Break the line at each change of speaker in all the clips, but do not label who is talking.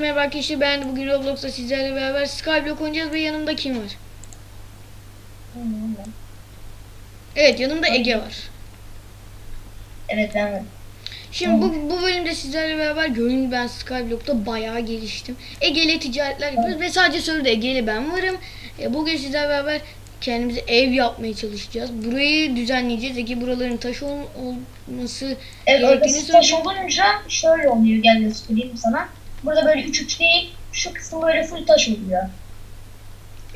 Merhaba arkadaşlar ben bugün Roblox'ta sizlerle beraber Skyblock oynayacağız ve yanımda kim var? Evet yanımda Ege var.
Evet ben varım.
Şimdi bu, bu bölümde sizlerle beraber gibi ben Skyblock'ta bayağı geliştim. Ege ile ticaretler yapıyoruz ve sadece soruda Ege ile ben varım. E, bugün sizlerle beraber kendimize ev yapmaya çalışacağız. Burayı düzenleyeceğiz. Ege buraların taş ol, olması
Evet
gerektiğini
taş olunca şöyle oluyor gel göstereyim sana. Burada böyle 3 3 değil şu kısım böyle full taş oluyor.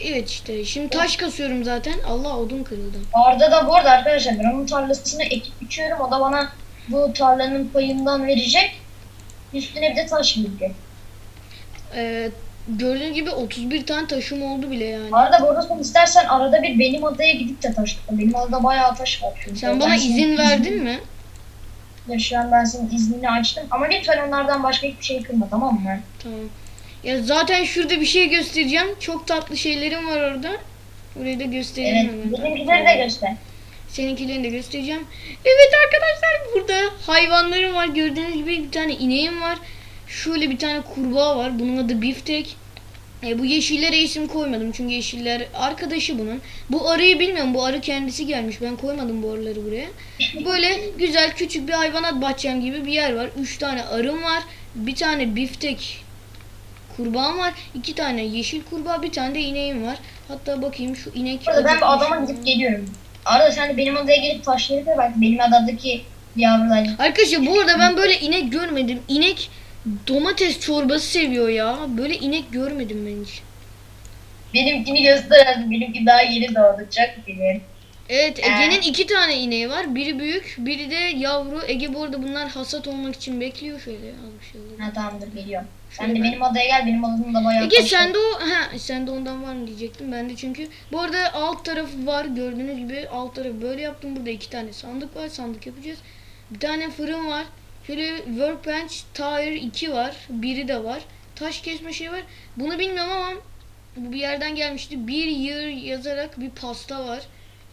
Evet işte şimdi taş kasıyorum zaten. Allah odun kırıldı.
Arda da bu arada arkadaşlar ben onun tarlasını ekip biçiyorum. O da bana bu tarlanın payından verecek. Üstüne bir de taş verecek.
Ee, gördüğünüz gibi 31 tane taşım oldu bile yani.
Arda bu arada sen istersen arada bir benim adaya gidip de taş. Benim adada bayağı taş var. çünkü.
Sen bana izin verdin mi?
Ya şu an ben senin iznini açtım. Ama lütfen onlardan başka hiçbir şey kırma tamam mı?
Tamam. Ya zaten şurada bir şey göstereceğim. Çok tatlı şeylerim var orada. Orayı da göstereyim
Evet.
hemen.
Benimkileri de göster.
Seninkilerini de göstereceğim. Evet arkadaşlar burada hayvanlarım var. Gördüğünüz gibi bir tane ineğim var. Şöyle bir tane kurbağa var. Bunun adı Biftek. E, bu yeşillere isim koymadım çünkü yeşiller arkadaşı bunun. Bu arıyı bilmiyorum. Bu arı kendisi gelmiş. Ben koymadım bu arıları buraya. Böyle güzel küçük bir hayvanat bahçem gibi bir yer var. Üç tane arım var. Bir tane biftek kurbağam var. iki tane yeşil kurbağa, bir tane de ineğim var. Hatta bakayım şu inek.
Burada ben bir adama gidip geliyorum. Arada sen de benim adaya gelip taşları kır bak benim adadaki yavrular.
Arkadaşlar bu arada ben böyle inek görmedim. İnek domates çorbası seviyor ya. Böyle inek görmedim ben hiç.
Benimkini göster benimki daha yeni doğdu çok bilir.
Evet
Ee?
Ege'nin iki tane ineği var. Biri büyük, biri de yavru. Ege bu arada bunlar hasat olmak için bekliyor şöyle alayım.
Ha tamamdır geliyorum.
Şöyle
Sen de
ben-
benim adaya gel benim adamda bayağı
Ege
var.
sende o ha sende ondan var mı diyecektim ben de çünkü bu arada alt tarafı var gördüğünüz gibi alt tarafı böyle yaptım burada iki tane sandık var sandık yapacağız bir tane fırın var şöyle workbench tire 2 var biri de var taş kesme şey var bunu bilmiyorum ama bu bir yerden gelmişti bir year yazarak bir pasta var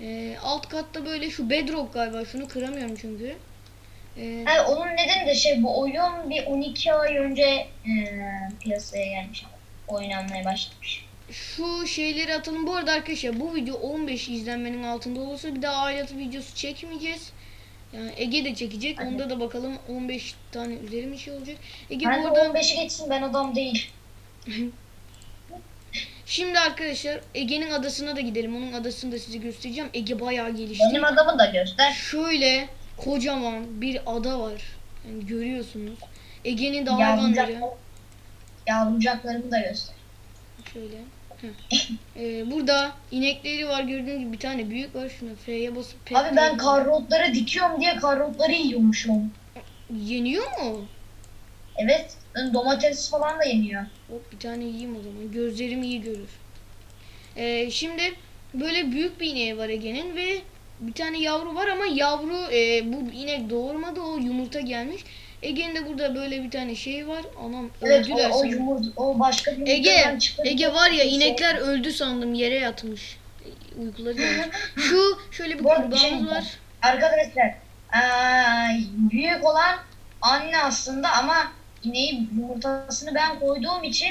Ee, alt katta böyle şu bedrock galiba şunu kıramıyorum çünkü Ee,
Ha, onun nedeni de şey bu oyun bir 12 ay önce e, piyasaya gelmiş. Oynanmaya başlamış.
Şu şeyleri atalım. Bu arada arkadaşlar bu video 15 izlenmenin altında olursa bir daha aidatı videosu çekmeyeceğiz. Yani Ege de çekecek.
Hadi.
Onda da bakalım 15 tane üzeri bir şey olacak. Ege
Ben de
bu arada
15'i geçsin ben adam değil.
şimdi arkadaşlar Ege'nin adasına da gidelim. Onun adasını da size göstereceğim. Ege bayağı gelişti.
Benim adamı da göster.
Şöyle kocaman bir ada var. Yani görüyorsunuz. Ege'nin
Yavrucak,
hayvanları.
yavrucaklarımı da göster.
Şöyle. Ee, burada inekleri var gördüğünüz gibi bir tane büyük var. Şuna F'ye basıp pet
Abi ben karotları dikiyorum diye karotları yiyormuşum.
Yeniyor mu?
Evet domates falan da yeniyor.
Hop bir tane yiyeyim o zaman. Gözlerim iyi görür. Ee, şimdi böyle büyük bir ineği var Ege'nin ve bir tane yavru var ama yavru e, bu inek doğurmadı o yumurta gelmiş. Ege'nin de burada böyle bir tane şey var. Anam
Evet
öldüler
o, o o başka bir
Ege. Ege var ya
Neyse.
inekler öldü sandım yere yatmış. E, Uykuları gelmiş. Şu şöyle bir
bir şey
kurbağamız var.
Arkadaşlar eee, büyük olan anne aslında ama ineği yumurtasını ben koyduğum için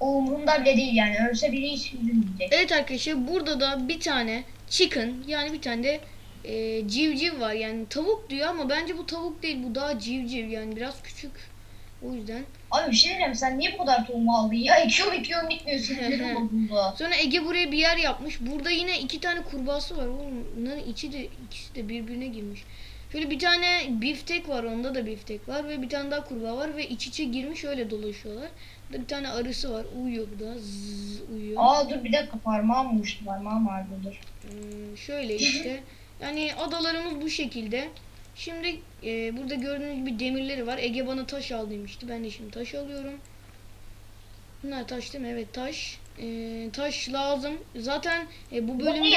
o umurumda bile değil yani. Ölse bile hiç üzülmeyecek.
Evet arkadaşlar burada da bir tane chicken yani bir tane de e, civciv var yani tavuk diyor ama bence bu tavuk değil bu daha civciv yani biraz küçük o yüzden.
Abi bir şey diyeceğim sen niye bu kadar tohum aldın ya? Ekiyorum ekiyorum bitmiyorsun.
Sonra Ege buraya bir yer yapmış burada yine iki tane kurbağası var oğlum bunların içi de ikisi de birbirine girmiş. Şöyle bir tane biftek var onda da biftek var ve bir tane daha kurbağa var ve iç içe girmiş öyle dolaşıyorlar. Burada bir tane arısı var uyuyor burada zzz, uyuyor.
Aa dur bir dakika parmağım uçtu parmağım vardı dur.
Hmm, şöyle işte. Yani adalarımız bu şekilde. Şimdi e, burada gördüğünüz gibi demirleri var. Ege bana taş al demişti. Ben de şimdi taş alıyorum. Bunlar taş değil mi? Evet taş. E, taş lazım. Zaten e, bu bölümde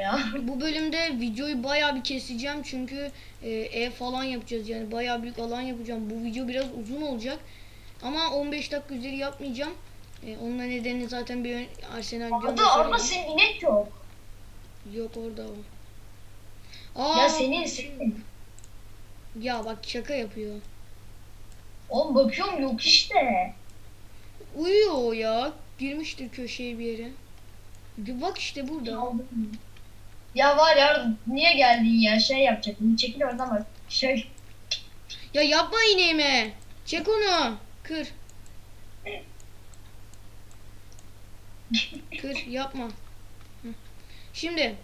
ya?
bu bölümde videoyu bayağı bir keseceğim çünkü e, ev falan yapacağız yani bayağı büyük alan yapacağım. Bu video biraz uzun olacak. Ama 15 dakika üzeri yapmayacağım. E, onun nedeni zaten bir Arsenal
Arda
söyledim.
senin inek yok.
Yok orada o. Aa,
Ya senin senin.
Ya bak şaka yapıyor.
Oğlum bakıyorum yok işte.
o ya? Girmiştir köşeye bir yere. Bak işte burada.
Aldım. Ya var ya niye geldin ya şey yapacaktım. Çekil oradan bak. Şey.
Ya yapma ineğime. Çek onu. Kır. Kır yapma. Şimdi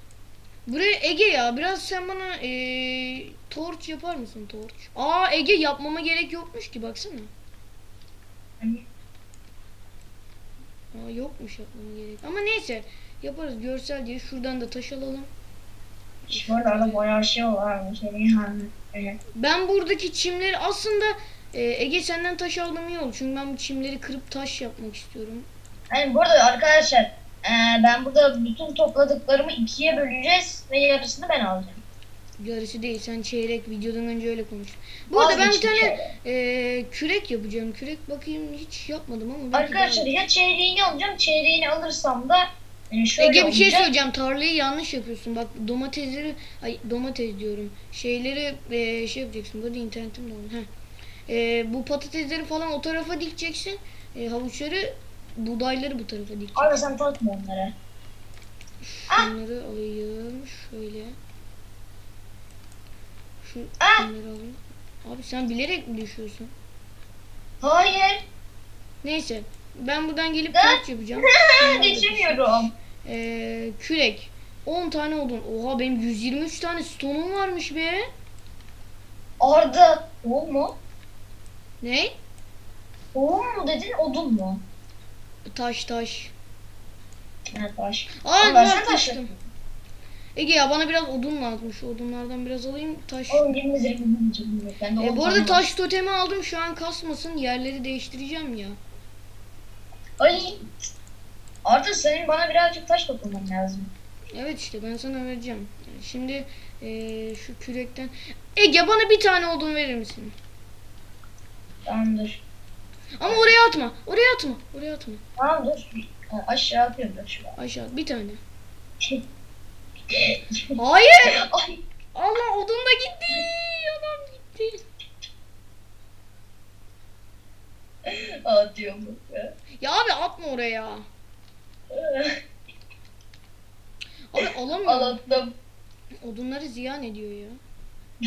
buraya Ege ya biraz sen bana eee torç yapar mısın torç? Aa Ege yapmama gerek yokmuş ki baksana. Aa yokmuş yapmama gerek. Ama neyse yaparız görsel diye şuradan da taş alalım.
Şu arada bayağı şey var. Yani. Evet.
Ben buradaki çimleri aslında e, Ege senden taş aldım iyi oldu. Çünkü ben bu çimleri kırıp taş yapmak istiyorum.
Yani burada arkadaşlar eee, ben burada bütün topladıklarımı ikiye böleceğiz ve yarısını ben alacağım.
Yarısı değil sen çeyrek videodan önce öyle konuş. Bu arada ben bir tane e, kürek yapacağım. Kürek bakayım hiç yapmadım ama.
Arkadaşlar ya çeyreğini alacağım. Çeyreğini alırsam da yani şöyle
Ege bir şey
olacak.
söyleyeceğim. Tarlayı yanlış yapıyorsun. Bak domatesleri ay domates diyorum. Şeyleri e, şey yapacaksın. Burada internetim de var. Heh. E, bu patatesleri falan o tarafa dikeceksin. E, havuçları buğdayları bu tarafa dikeceksin.
Abi sen takma onları. Ah!
Şunları alayım. Şöyle. Şu
Ah!
şunları alayım. Abi sen bilerek mi düşüyorsun?
Hayır.
Neyse. Ben buradan gelip
Ah!
torç yapacağım.
Geçemiyorum.
Ee, kürek. 10 tane odun. Oha benim 123 tane stonum varmış be.
Arda. Tohum mu?
Ne?
Tohum mu dedin odun mu?
Taş taş.
Evet taş.
Aa ne
ben sen taş
yapmıştım?
yapayım.
Ege ya bana biraz odun lazım. Şu odunlardan biraz alayım. Taş.
Oğlum bilmeyeceğim. Ben de
E, bu arada taş totemi aldım. Şu an kasmasın. Yerleri değiştireceğim ya.
Ay. Arda senin bana birazcık taş toplaman lazım.
Evet işte ben sana vereceğim. Şimdi eee, şu kürekten. Ege bana bir tane odun verir misin?
Tamamdır.
Ama oraya atma. Oraya atma. Oraya atma.
Tamam dur. Aşağı atıyorum an.
Aşağı bir tane. Hayır.
Ay.
Allah odun da gitti. Adam gitti.
Atıyorum ya.
Ya abi atma oraya. Abi alamıyorum.
Alattım.
Odunları ziyan ediyor ya.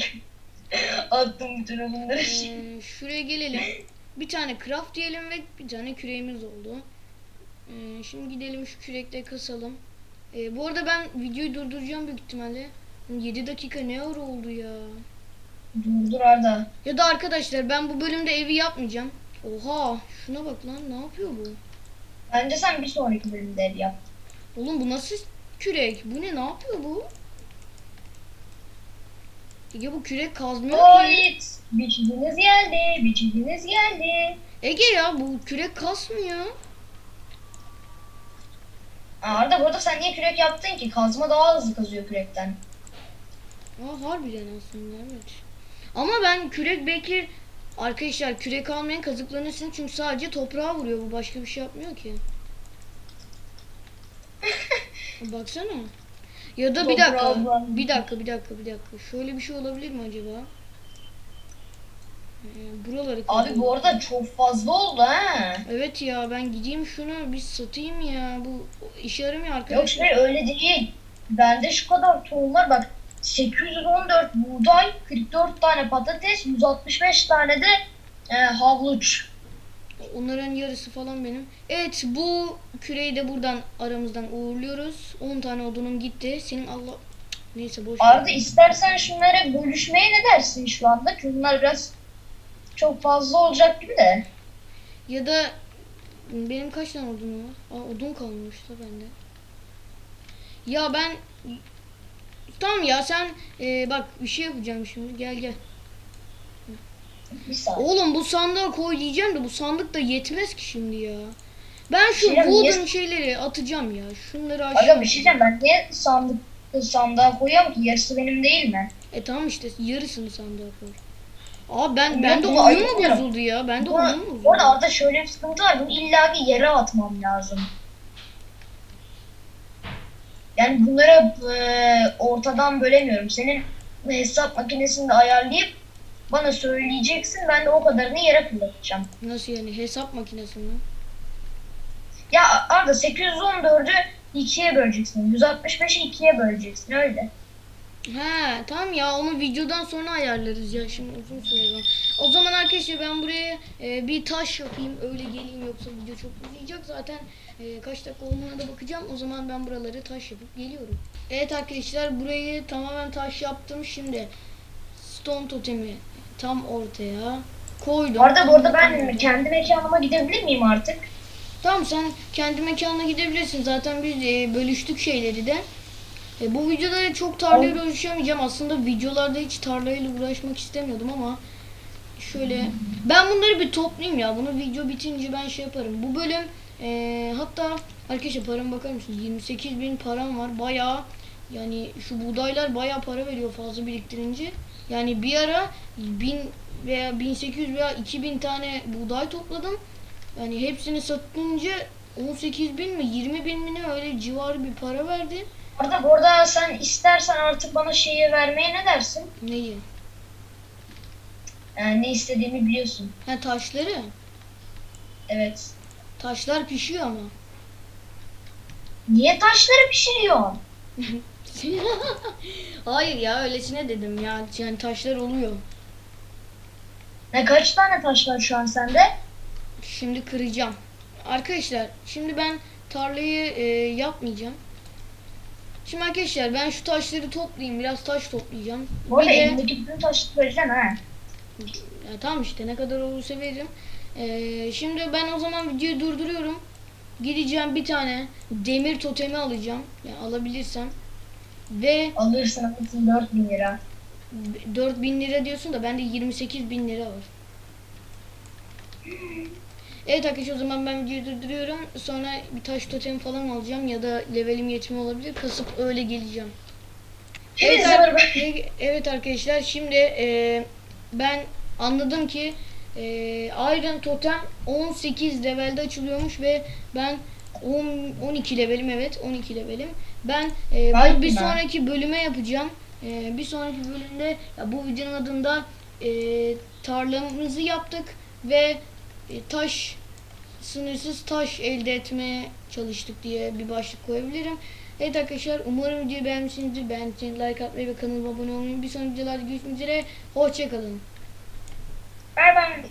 Attım bütün onları.
Ee, şuraya gelelim. Bir tane craft diyelim ve bir tane küreğimiz oldu. Ee, şimdi gidelim şu kürekle kasalım. Ee, bu arada ben videoyu durduracağım büyük ihtimalle. 7 dakika ne ara oldu ya.
Dur dur Arda.
Ya da arkadaşlar ben bu bölümde evi yapmayacağım. Oha şuna bak lan ne yapıyor bu?
Bence sen bir sonraki bölümde ev yap.
Oğlum bu nasıl kürek? Bu ne ne yapıyor bu? Ege bu kürek kazmıyor ki.
Oy. Biçiminiz geldi. Biçiminiz geldi.
Ege ya bu kürek kasmıyor.
Aa, Arda burada sen niye kürek yaptın ki? Kazma daha hızlı kazıyor kürekten.
Aa harbiden aslında evet. Ama ben kürek belki arkadaşlar kürek almayan kazıklanırsın çünkü sadece toprağa vuruyor bu başka bir şey yapmıyor ki. Baksana. Ya da bir dakika. Bir dakika bir dakika bir dakika. Şöyle bir şey olabilir mi acaba? Ee, buraları
Abi bu arada çok fazla oldu ha.
Evet ya ben gideyim şunu bir satayım ya. Bu işe yaramıyor
Yok
arkadaşlar.
şey öyle değil. Bende şu kadar tohum var bak. 814 buğday, 44 tane patates, 165 tane de e, havluç.
Onların yarısı falan benim. Evet bu küreyi de buradan aramızdan uğurluyoruz. 10 tane odunum gitti. Senin Allah... Neyse boş ver.
Arda istersen şunları bölüşmeye ne dersin şu anda? Çünkü bunlar biraz çok fazla olacak gibi de.
Ya da benim kaç tane odunum var? Aa odun kalmış da bende. Ya ben... Tamam ya sen e, bak bir şey yapacağım şimdi. Gel gel. Oğlum bu sandığa koy diyeceğim de bu sandık da yetmez ki şimdi ya. Ben şu
Şeyler,
wooden şeyleri atacağım ya. Şunları aşağı.
Aga bir şey diyeceğim ben niye sandık sandığa koyuyorum ki? Yarısı benim değil mi?
E tamam işte yarısını sandığa koy. Aa ben bende
bunu
oyun mu bozuldu ya? Bende
Bu,
oyun mu
bu
bozuldu?
arada Arda şöyle bir sıkıntı var. Bunu illa bir yere atmam lazım. Yani bunları e, ortadan bölemiyorum. Senin hesap makinesinde ayarlayıp bana söyleyeceksin. Ben de o kadarını yere fırlatacağım.
Nasıl yani hesap makinesi mi?
Ya Arda 814'ü ikiye böleceksin. 165'i ikiye böleceksin öyle.
He tamam ya onu videodan sonra ayarlarız ya şimdi uzun süre. O zaman arkadaşlar ben buraya e, bir taş yapayım öyle geleyim yoksa video çok uzayacak zaten e, kaç dakika olduğuna da bakacağım o zaman ben buraları taş yapıp geliyorum. Evet arkadaşlar burayı tamamen taş yaptım şimdi stone totemi tam ortaya koydum.
Arada bu arada ben kendi mekanıma gidebilir miyim artık?
Tamam sen kendi mekanına gidebilirsin. Zaten biz e, bölüştük şeyleri de. E, bu videoda çok tarlayla uğraşamayacağım. Aslında videolarda hiç tarlayla uğraşmak istemiyordum ama şöyle ben bunları bir toplayayım ya. Bunu video bitince ben şey yaparım. Bu bölüm e, hatta arkadaşlar param bakar mısınız? 28 bin param var. Bayağı yani şu buğdaylar bayağı para veriyor fazla biriktirince. Yani bir ara 1000 veya 1800 veya 2000 tane buğday topladım. Yani hepsini satınca 18 bin mi 20 bin mi ne öyle civarı bir para verdi.
Arda bu arada sen istersen artık bana şeyi vermeye ne dersin?
Neyi?
Yani ne istediğimi biliyorsun.
Ha taşları.
Evet.
Taşlar pişiyor ama.
Niye taşları pişiriyorsun?
Hayır ya öylesine dedim ya. Yani taşlar oluyor.
Ne kaç tane taş var şu an sende?
Şimdi kıracağım. Arkadaşlar şimdi ben tarlayı e, yapmayacağım. Şimdi arkadaşlar ben şu taşları toplayayım. Biraz taş toplayacağım.
Bu arada elindeki bütün taşı vereceksin ha.
Ya tamam işte ne kadar olursa veririm. Ee, şimdi ben o zaman videoyu durduruyorum. Gideceğim bir tane demir totemi alacağım. Yani alabilirsem. Ve
alırsın 4000 lira.
4000 lira diyorsun da bende 28 bin lira var. Evet arkadaşlar o zaman ben videoyu durduruyorum. Sonra bir taş totem falan alacağım ya da levelim yetmiyor olabilir. Kasıp öyle geleceğim. Evet, ar- evet arkadaşlar şimdi e, ben anladım ki e, Iron Totem 18 levelde açılıyormuş ve ben 10, 12 levelim evet 12 levelim. Ben e,
Vay
bu bir
be.
sonraki bölüme yapacağım. E, bir sonraki bölümde ya bu videonun adında e, tarlamızı yaptık ve e, taş sınırsız taş elde etmeye çalıştık diye bir başlık koyabilirim. Evet arkadaşlar umarım videoyu beğenmişsinizdir. Beğendiyseniz like atmayı ve kanalıma abone olmayı. Bir sonraki videolarda görüşmek üzere. Hoşçakalın.
Bay bay.